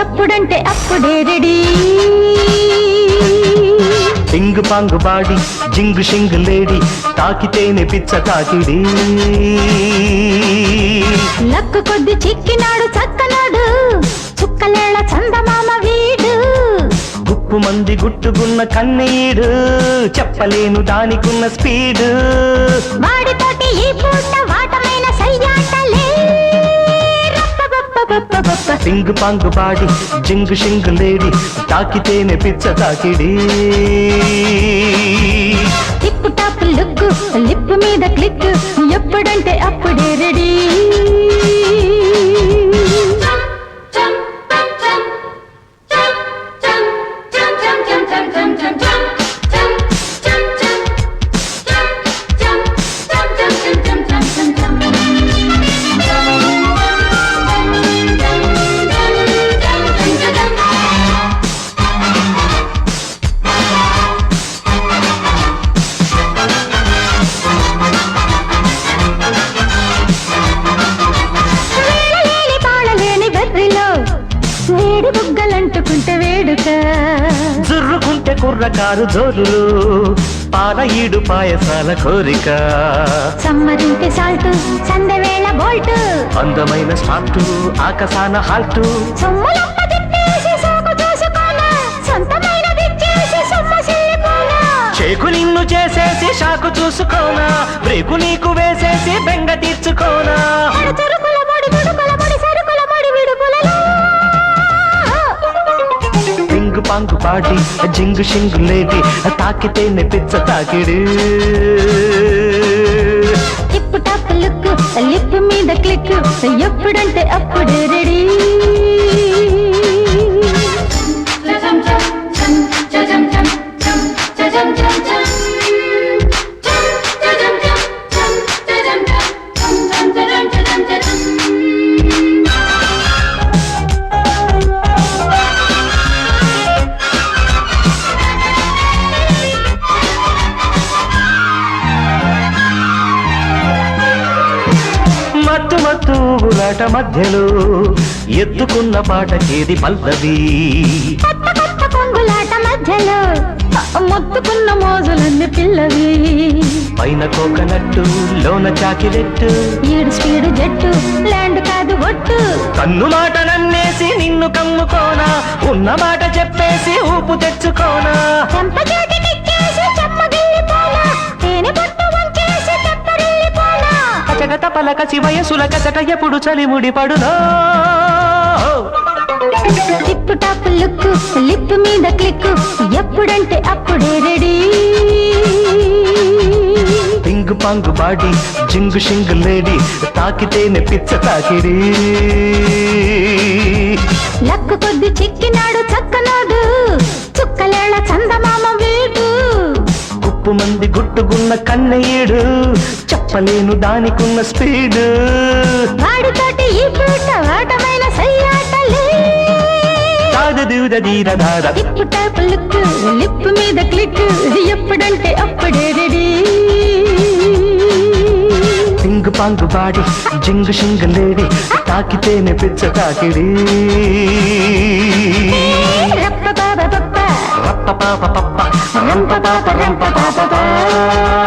ఎప్పుడంటే అప్పుడే ready. పింగు పాంగు body జింగు షింగు లేడి తాకితేనే పిచ్చ తాకిడి. లక్కు కొద్ది చిక్కినాడు చక్కనాడు చుక్కలేళ చందమామ వీడు. గుప్పు మంది గుట్టుకున్న కన్నీడు చెప్పలేను దానికున్న స్పీడు. పింగ్ పాంగ్ పాడి జింగ్ షింగ్ లేడి తాకితేనే పిచ్చ తాకిడి. టిప్పు టాప్ లుక్ లిప్ మీద క్లిక్ ఎప్పుడంటే వేడి బుగ్గలంటుకుంటే వేడుక. జుర్రుకుంటే కుర్రకారు జోరులు పాల ఈడు పాయసాల కోరిక. సమ్మరింటి సాల్ట్ సందవేళ బోల్ట్. అందమైన స్టార్టు ఆకసాన హాల్టు. చేకు నిన్ను చేసేసి షాకు చూసుకోనా బ్రేకు నీకు వేసేసి బెంగ తీర్చుకోనా. పాంగు పాటి జింగు షింగు లేటి తాకితేనే పిచ్చ తాకిడు. టిప్పు టాప్ లుక్ లిప్ మీద క్లిక్ ఎప్పుడంటే అప్పుడే ఊగులాట మధ్యలో ఎత్తుకున్న పల్లవి కొత్త కొత్త కొంగులాట మధ్యలో మొత్తుకున్న మోజులన్నీ పిల్లవి. పైన కోకనట్టు లోన చాకిరెట్టు ఈడు స్పీడు జట్టు ల్యాండ్ కాదు ఒట్టు. కన్ను మాట నన్నేసి నిన్ను కమ్ముకోనా? ఉన్న మాట చెప్పేసి ఊపు తెచ్చుకోనా? కచగత పలకసి వయసుల కచట ఎప్పుడు చలిముడి పడునో టిప్పు టాప్ లుక్ లిప్ మీద క్లిక్ ఎప్పుడంటే అప్పుడే రెడీ. పింగు పాంగు బాడి జింగు షింగు లేడి తాకితేనే పిచ్చ తాకిడి. గుప్పు మంది గుట్టుకున్న కన్నయ్యడు చెప్పలేను దానికున్న స్పీడు. వాడితోటి ఈ పూట వాటమైన సయ్యాటలే. కాదు దూద దీర దార టిప్పు టాప్ లుక్ లిప్ మీద క్లిక్ ఎప్పుడంటే అప్పుడే రెడీ. పింగు పాంగు బాడి జింగు షింగు లేడి తాకితేనే పిచ్చ తాకిడి. రప్ప బాబ బప్ప రప్ప పాప పప్ప. రంప పాప రంప పాప పా.